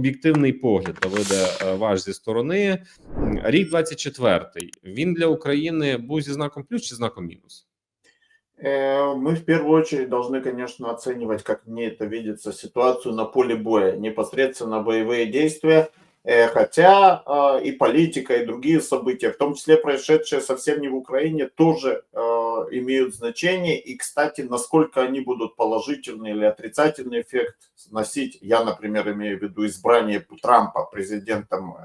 об'єктивний погляд, Давиде, е, ваш зі сторони. Рік 24-й, Він для України був зі знаком плюс чи знаком мінус? Э, Мы в первую очередь должны, конечно, оценивать, как мне это видится, ситуацию на поле боя, непосредственно боевые действия, Э, хотя э, и политика, и другие события, в том числе происшедшие совсем не в Украине, тоже э, имеют значение. И, кстати, насколько они будут положительный или отрицательный эффект носить, я, например, имею в виду избрание Трампа президентом,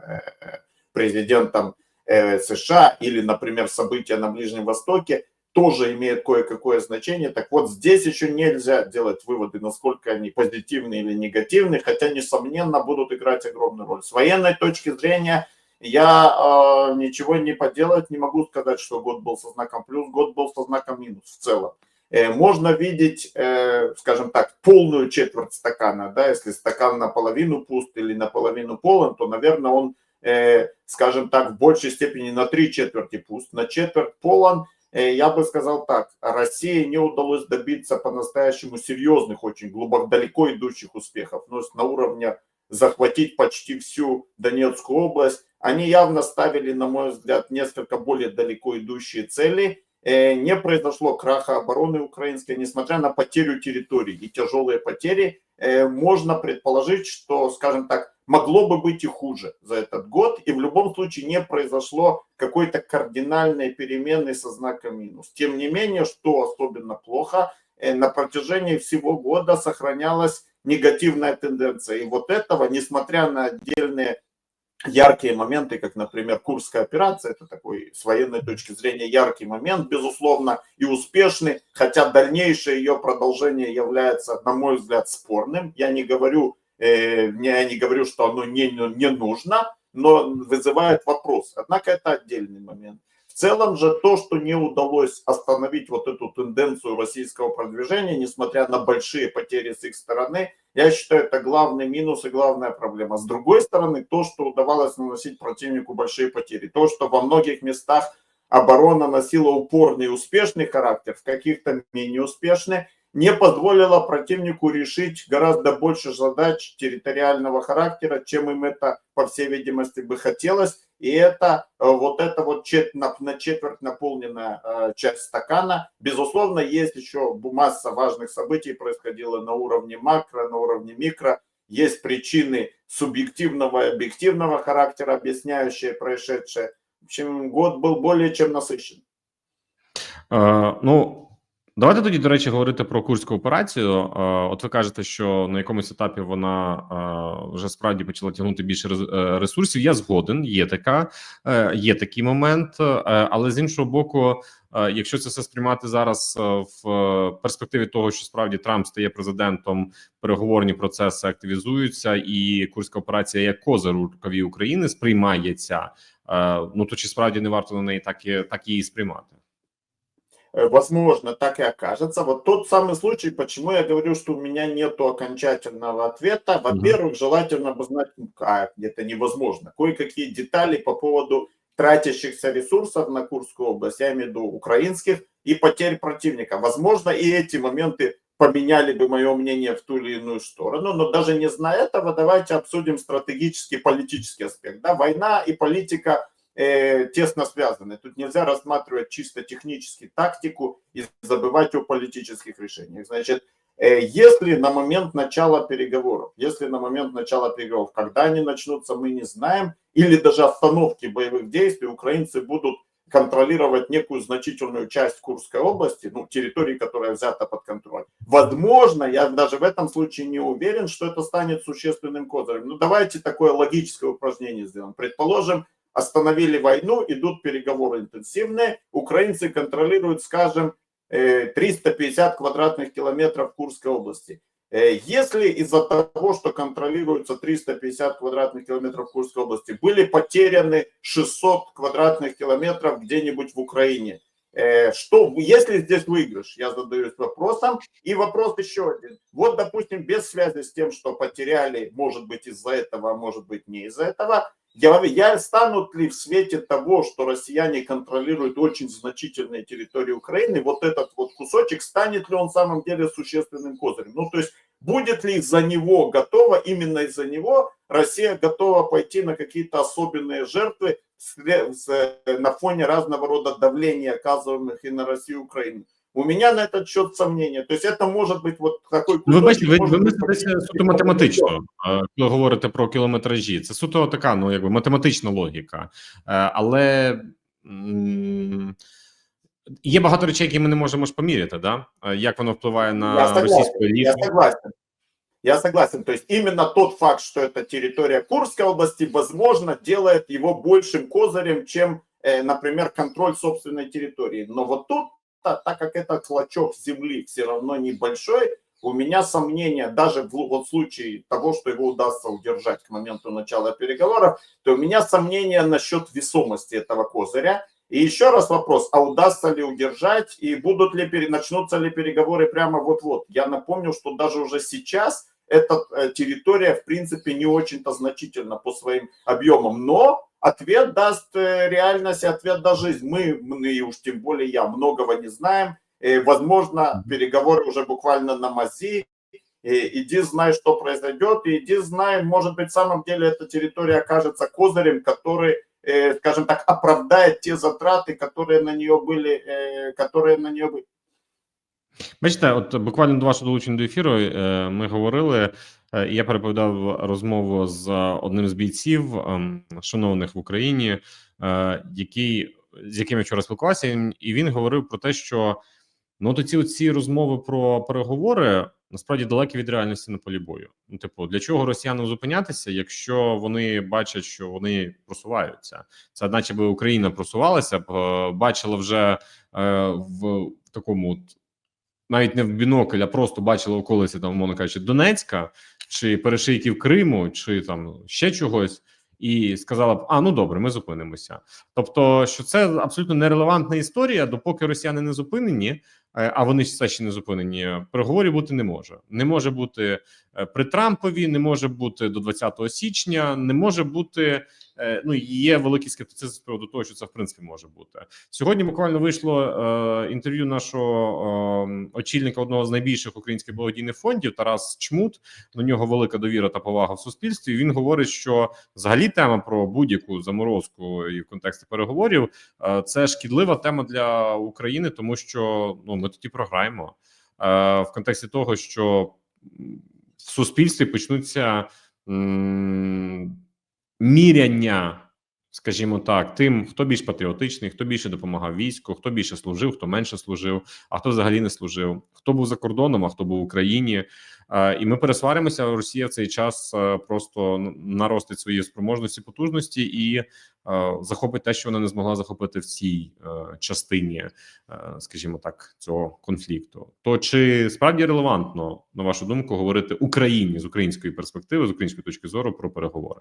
президентом США или, например, события на Ближнем Востоке, тоже имеет кое-какое значение. Так вот, здесь еще нельзя делать выводы, насколько они позитивные или негативные, хотя, несомненно, будут играть огромную роль. С военной точки зрения я э, ничего не поделать, не могу сказать, что год был со знаком плюс, год был со знаком минус в целом. Э, можно видеть, э, скажем так, полную четверть стакана, да, если стакан наполовину пуст или наполовину полон, то, наверное, он, э, скажем так, в большей степени на три четверти пуст, на четверть полон – Э, я бы сказал так, России не удалось добиться по-настоящему серьезных, очень глубоко, далеко идущих успехов, но на уровне захватить почти всю Донецкую область. Они явно ставили, на мой взгляд, несколько более далеко идущие цели. Э, не произошло краха обороны украинской, несмотря на потерю территорий и тяжелые потери. Э, можно предположить, что, скажем так, могло бы быть и хуже за этот год, и в любом случае не произошло какой-то кардинальной перемены со знаком минус. Тем не менее, что особенно плохо, э, на протяжении всего года сохранялась негативная тенденция. И вот этого, несмотря на отдельные яркие моменты, как, например, Курская операция, это такой с военной точки зрения яркий момент, безусловно, и успешный, хотя дальнейшее ее продолжение является, на мой взгляд, спорным. Я не говорю, э, я не говорю, что оно не, не нужно, но вызывает вопрос. Однако это отдельный момент целом же то, что не удалось остановить вот эту тенденцию российского продвижения, несмотря на большие потери с их стороны, я считаю, это главный минус и главная проблема. С другой стороны, то, что удавалось наносить противнику большие потери, то, что во многих местах оборона носила упорный успешный характер, в каких-то менее успешный, не позволило противнику решить гораздо больше задач территориального характера, чем им это, по всей видимости, бы хотелось. И это э, вот эта вот чет, на, на четверть наполненная э, часть стакана. Безусловно, есть еще масса важных событий происходило на уровне макро, на уровне микро. Есть причины субъективного и объективного характера, объясняющие происшедшее. В общем, год был более чем насыщен. Uh, ну, Давайте тоді, до речі, говорити про курську операцію. Е, от ви кажете, що на якомусь етапі вона е, вже справді почала тягнути більше е, ресурсів. Я згоден, є така, є такий момент, але з іншого боку, якщо це все сприймати зараз в перспективі того, що справді Трамп стає президентом, переговорні процеси активізуються, і курська операція як козир у рукаві України сприймається. Ну то чи справді не варто на неї так і так її сприймати? Э, возможно, так и окажется. Вот тот самый случай, почему я говорю, что у меня нет окончательного ответа. Во-первых, желательно бы знать, ну, как это невозможно. Кое-какие детали по поводу тратящихся ресурсов на Курскую область, я имею в виду украинских, и потерь противника. Возможно, и эти моменты поменяли бы мое мнение в ту или иную сторону, но даже не зная этого, давайте обсудим стратегический политический аспект. Да? Война и политика э, тесно связаны. Тут нельзя рассматривать чисто технически тактику и забывать о политических решениях. Значит, э, если на момент начала переговоров, если на момент начала переговоров, когда они начнутся, мы не знаем, или даже остановки боевых действий, украинцы будут контролировать некую значительную часть Курской области, ну, территории, которая взята под контроль. Возможно, я даже в этом случае не уверен, что это станет существенным козырем. Ну, давайте такое логическое упражнение сделаем. Предположим, остановили войну, идут переговоры интенсивные, украинцы контролируют, скажем, 350 э, квадратных километров Курской области. Э, если из-за того, что контролируется 350 квадратных километров Курской области, были потеряны 600 квадратных километров где-нибудь в Украине, э, что, если здесь выигрыш, я задаюсь вопросом. И вопрос еще один. Вот, допустим, без связи с тем, что потеряли, может быть, из-за этого, а может быть, не из-за этого, я, я станут ли в свете того, что россияне контролируют очень значительные территории Украины, вот этот вот кусочек, станет ли он в самом деле существенным козырем? Ну, то есть Будет ли из-за него готова, именно из-за него Россия готова пойти на какие-то особенные жертвы э, на фоне разного рода давления, оказываемых и на Россию, и Украину? У меня на этот счет сомнения. То есть это может быть вот такой Ну, ви кусочек, бачите, ви, может ви быть, мислите суто математично, е, коли говорите про кілометражі. Це суто така, ну якби математична логіка. Е, Але м, є багато речей, які ми не можемо ж поміряти, да? Е, Як воно впливає Я на согласен, російську Я еліту. согласен. Я согласен. То есть именно тот факт, что это территория Курской области, возможно, делает его большим козырем, чем, э, например, контроль собственной территории. Но вот тут, та- так как это клочок земли все равно небольшой, у меня сомнения, даже в, вот в случае того, что его удастся удержать к моменту начала переговоров, то у меня сомнения насчет весомости этого козыря. И еще раз вопрос, а удастся ли удержать и будут ли, начнутся ли переговоры прямо вот-вот? Я напомню, что даже уже сейчас эта э, территория, в принципе, не очень-то значительна по своим объемам, но ответ даст э, реальность ответ даст жизнь. Мы, мы, и уж тем более я, многого не знаем. Возможно, переговоры уже буквально на мази, иди знай, что произойдет, и иди знай, может быть, в самом деле эта территория окажется козырем, который, э, скажем так, оправдает те затраты, которые на нее были, э, которые на нее были. Бачите, от буквально до вашого долучення до ефіру ми говорили. Е, Я переповідав розмову з одним з бійців, ем, шанованих в Україні, е, який з яким я вчора спілкувався, і- він говорив про те, що ну то ці ці розмови про переговори насправді далекі від реальності на полі бою. Ну, типу, для чого росіянам зупинятися, якщо вони бачать, що вони просуваються? Це наче би Україна просувалася б, бачила вже е, в такому навіть не в бінокль, а просто бачили околиці там, умовно кажучи, Донецька чи перешийків Криму, чи там ще чогось, і сказала б: а ну добре, ми зупинимося. Тобто, що це абсолютно нерелевантна історія, допоки росіяни не зупинені, е, а вони все ще не зупинені. Переговорів бути не може. Не може бути е, при Трампові, не може бути до 20 січня, не може бути. Е, Ну є великий скептицизм з приводу того, що це в принципі може бути. Сьогодні буквально вийшло е, інтерв'ю нашого е, очільника одного з найбільших українських благодійних фондів Тарас Чмут. До нього велика довіра та повага в суспільстві. Він говорить, що взагалі тема про будь-яку заморозку і в контексті переговорів е, це шкідлива тема для України, тому що ну ми тоді програємо е, в контексті того, що в суспільстві почнуться міряння скажімо так, тим, хто більш патріотичний, хто більше допомагав війську, хто більше служив, хто менше служив, а хто взагалі не служив, хто був за кордоном, а хто був в Україні. Е, І ми пересваримося. Росія в цей час е, просто наростить свої спроможності, потужності і е, захопить те, що вона не змогла захопити в цій частині, скажімо так, цього конфлікту. То чи справді релевантно, на вашу думку, говорити Україні з української перспективи, з української точки зору про переговори?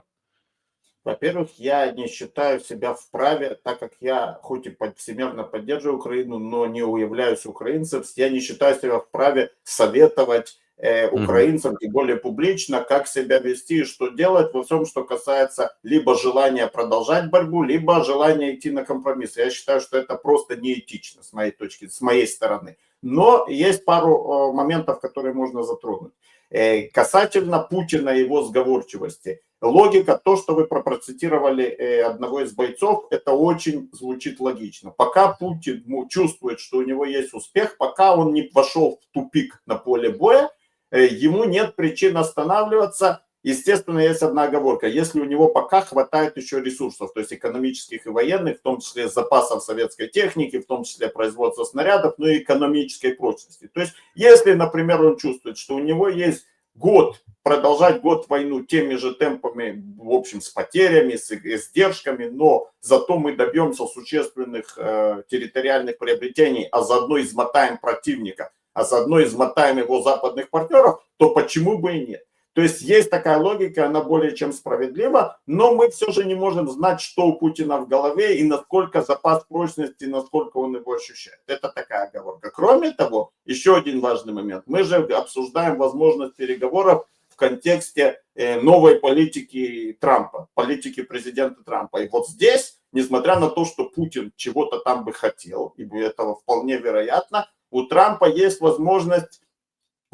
Во-первых, я не считаю себя вправе, так как я хоть и всемирно поддерживаю Украину, но не уявляюсь украинцем, я не считаю себя вправе советовать э, украинцам, тем более публично, как себя вести и что делать во всем, что касается либо желания продолжать борьбу, либо желания идти на компромисс. Я считаю, что это просто неэтично с моей точки, с моей стороны. Но есть пару э, моментов, которые можно затронуть. Э, Касательно Путина и его сговорчивости. Логика, то, что вы процитировали э, одного из бойцов, это очень звучит логично. Пока Путин чувствует, что у него есть успех, пока он не вошел в тупик на поле боя, э, ему нет причин останавливаться. Естественно, есть одна оговорка. Если у него пока хватает еще ресурсов, то есть экономических и военных, в том числе запасов советской техники, в том числе производства снарядов, ну и экономической прочности. То есть, если, например, он чувствует, что у него есть год, продолжать год войну теми же темпами, в общем, с потерями, с издержками, но зато мы добьемся существенных э, территориальных приобретений, а заодно измотаем противника, а заодно измотаем его западных партнеров, то почему бы и нет? То есть есть такая логика, она более чем справедлива, но мы все же не можем знать, что у Путина в голове и насколько запас прочности, насколько он его ощущает. Это такая оговорка. Кроме того, еще один важный момент. Мы же обсуждаем возможность переговоров в контексте э, новой политики Трампа, политики президента Трампа. И вот здесь, несмотря на то, что Путин чего-то там бы хотел, и этого вполне вероятно, у Трампа есть возможность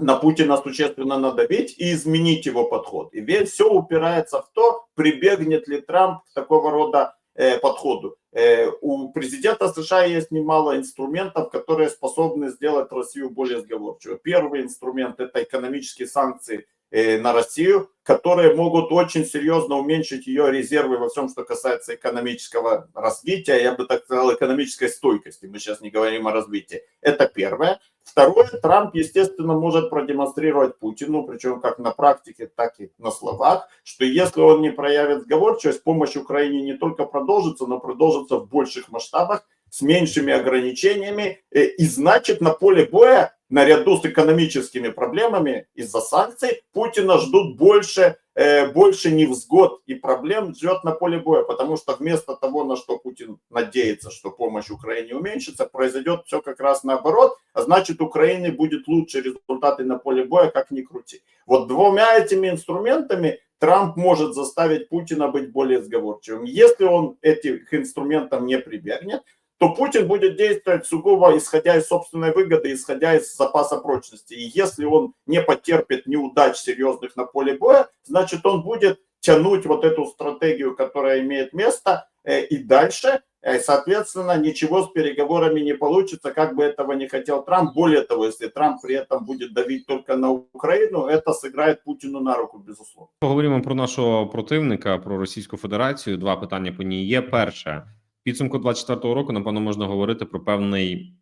на Путина существенно надавить и изменить его подход. И весь все упирается в то, прибегнет ли Трамп к такого рода э, подходу. Э, у президента США есть немало инструментов, которые способны сделать Россию более сговорчивой. Первый инструмент это экономические санкции на Россию, которые могут очень серьезно уменьшить ее резервы во всем, что касается экономического развития, я бы так сказал, экономической стойкости. Мы сейчас не говорим о развитии. Это первое. Второе, Трамп, естественно, может продемонстрировать Путину, причем как на практике, так и на словах, что если он не проявит сговорчивость, помощь Украине не только продолжится, но продолжится в больших масштабах, с меньшими ограничениями, э, и значит на поле боя, наряду с экономическими проблемами из-за санкций, Путина ждут больше, э, больше невзгод и проблем ждет на поле боя, потому что вместо того, на что Путин надеется, что помощь Украине уменьшится, произойдет все как раз наоборот, а значит Украине будет лучше результаты на поле боя, как ни крути. Вот двумя этими инструментами Трамп может заставить Путина быть более сговорчивым. Если он этих инструментов не прибегнет, то Путин будет действовать сугубо исходя из собственной выгоды, исходя из запаса прочности. И если он не потерпит неудач серьезных на поле боя, значит он будет тянуть вот эту стратегию, которая имеет место, э, и дальше, э, соответственно, ничего с переговорами не получится, как бы этого не хотел Трамп. Более того, если Трамп при этом будет давить только на Украину, это сыграет Путину на руку, безусловно. Поговоримо про нашого противника, про Російську Федерацію. Два питання по ній є. Перше, підсумку 24-го року, напевно, можна говорити про певний,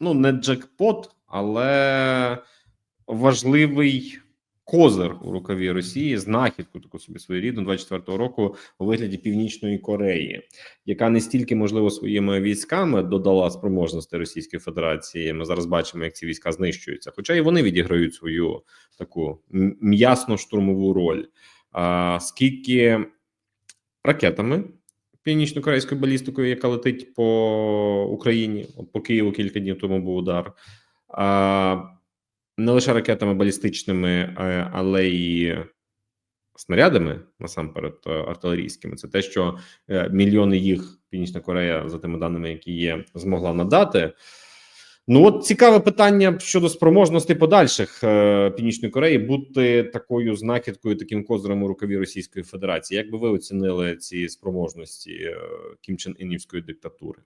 ну, не джекпот, але важливий козир у рукаві Росії, знахідку таку собі своєрідну 24-го року у вигляді Північної Кореї, яка не стільки, можливо, своїми військами додала спроможності Російської Федерації. Ми зараз бачимо, як ці війська знищуються. Хоча і вони відіграють свою таку м'ясно-штурмову роль. А, скільки ракетами північно-корейською балістикою, яка летить по Україні, от по Києву кілька днів тому був удар. А, не лише ракетами балістичними, е, але й снарядами, насамперед е, артилерійськими. Це те, що е, мільйони їх Північна Корея, за тими даними, які є, змогла надати. Ну от цікаве питання щодо спроможності подальших е, Північної Кореї бути такою знахідкою, таким козирем у рукаві Російської Федерації. Як би ви оцінили ці спроможності е, Кім Чен Інівської диктатури?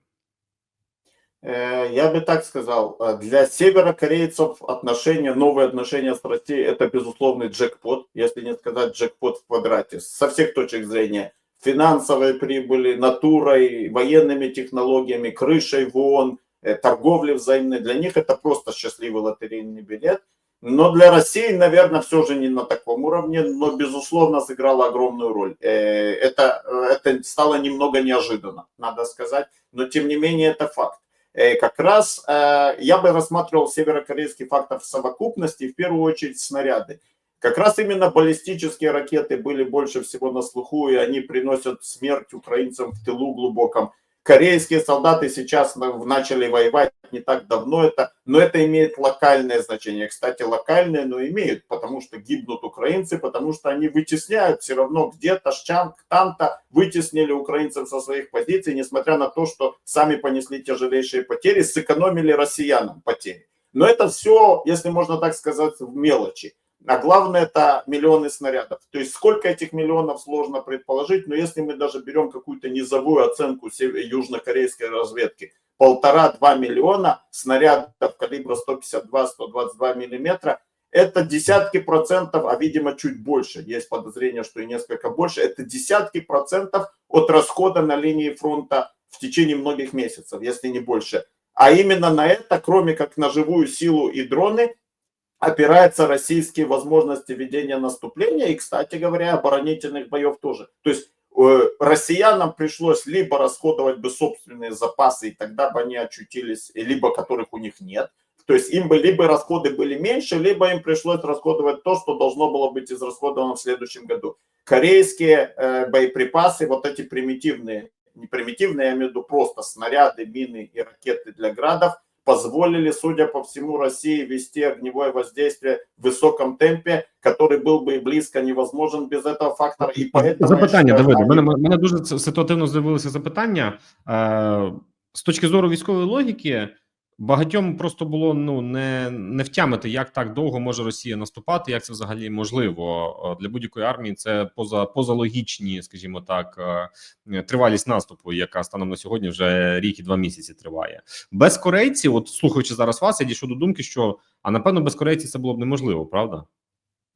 Э, Я бы так сказал, э, для северокорейцев отношения, новые отношения с Россией это безусловный джекпот, если не сказать джекпот в квадрате, со всех точек зрения. Финансовой прибыли, натурой, военными технологиями, крышей в ООН, э, торговлей взаимной. Для них это просто счастливый лотерейный билет. Но для России, наверное, все же не на таком уровне, но, безусловно, сыграла огромную роль. Э, Это, это стало немного неожиданно, надо сказать, но, тем не менее, это факт. Э, Как раз э, я бы рассматривал северокорейский фактор в совокупности, в первую очередь снаряды. Как раз именно баллистические ракеты были больше всего на слуху, и они приносят смерть украинцам в тылу глубоком. Корейские солдаты сейчас на- начали воевать не так давно, это, но это имеет локальное значение. Кстати, локальное, но имеют, потому что гибнут украинцы, потому что они вытесняют все равно где-то, щам, там-то вытеснили украинцев со своих позиций, несмотря на то, что сами понесли тяжелейшие потери, сэкономили россиянам потери. Но это все, если можно так сказать, в мелочи. А главное это миллионы снарядов. То есть сколько этих миллионов сложно предположить, но если мы даже берем какую-то низовую оценку южнокорейской разведки, полтора-два миллиона снарядов калибра 152-122 миллиметра, это десятки процентов, а видимо чуть больше, есть подозрение, что и несколько больше, это десятки процентов от расхода на линии фронта в течение многих месяцев, если не больше. А именно на это, кроме как на живую силу и дроны, опираются российские возможности ведения наступления и, кстати говоря, оборонительных боев тоже. То есть э, россиянам пришлось либо расходовать бы собственные запасы, и тогда бы они очутились, либо которых у них нет. То есть им бы либо расходы были меньше, либо им пришлось расходовать то, что должно было быть израсходовано в следующем году. Корейские э, боеприпасы, вот эти примитивные, не примитивные, я имею в виду просто снаряды, мины и ракеты для градов, позволили, судя по всему, России вести огневое воздействие в высоком темпе, который был бы и близко невозможен без этого фактора. И поэтому я Запитання, считаю, Давиде. У они- мене, мене дуже с- ситуативно з'явилося запитання. Е, з точки зору військової логіки, Багатьом просто було ну не, не втямити, як так довго може Росія наступати, як це взагалі можливо Е, для будь-якої армії. Це поза позалогічні, скажімо так, е, тривалість наступу, яка станом на сьогодні вже рік і два місяці триває. Без корейців, от слухаючи зараз вас, я дійшов до думки, що а напевно без корейців це було б неможливо, правда?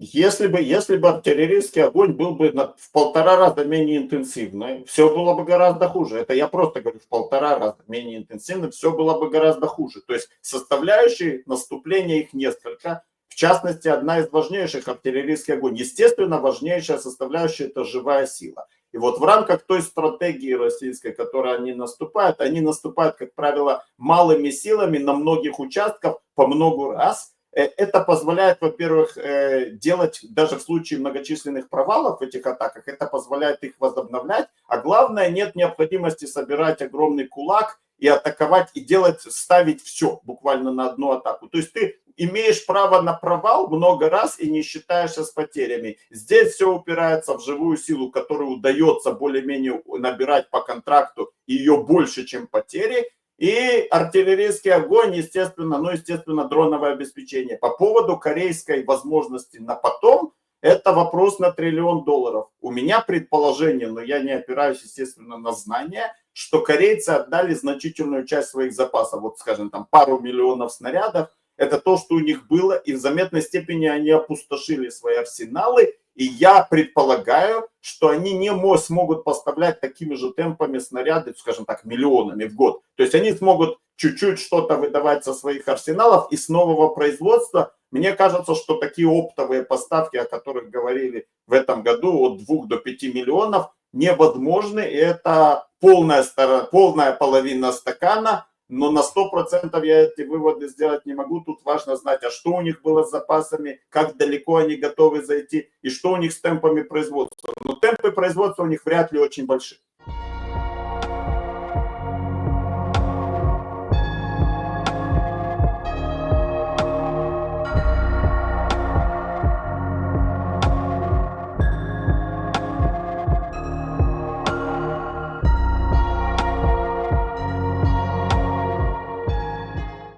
Если бы, если бы артиллерийский огонь был бы на, в полтора раза менее интенсивный, все было бы гораздо хуже. Это я просто говорю, в полтора раза менее интенсивно, все было бы гораздо хуже. То есть составляющие наступления их несколько. В частности, одна из важнейших артиллерийский огонь. Естественно, важнейшая составляющая это живая сила. И вот в рамках той стратегии российской, которой они наступают, они наступают, как правило, малыми силами на многих участках по много раз. Э, Это позволяет, во-первых, э, делать даже в случае многочисленных провалов в этих атаках, это позволяет их возобновлять, а главное, нет необходимости собирать огромный кулак и атаковать, и делать, ставить все буквально на одну атаку. То есть ты имеешь право на провал много раз и не считаешься с потерями. Здесь все упирается в живую силу, которую удается более-менее набирать по контракту, ее больше, чем потери. И артиллерийский огонь, естественно, ну, естественно, дроновое обеспечение. По поводу корейской возможности на потом, это вопрос на триллион долларов. У меня предположение, но я не опираюсь, естественно, на знания, что корейцы отдали значительную часть своих запасов, вот, скажем, там пару миллионов снарядов, это то, что у них было, и в заметной степени они опустошили свои арсеналы, и я предполагаю, что они не мо- смогут поставлять такими же темпами снаряды, скажем так, миллионами в год. То есть они смогут чуть-чуть что-то выдавать со своих арсеналов и с нового производства. Мне кажется, что такие оптовые поставки, о которых говорили в этом году, от 2 до 5 миллионов, невозможны. И это полная, полная половина стакана, но на 100% я эти выводы сделать не могу. Тут важно знать, а что у них было с запасами, как далеко они готовы зайти и что у них с темпами производства. Но темпы производства у них вряд ли очень большие.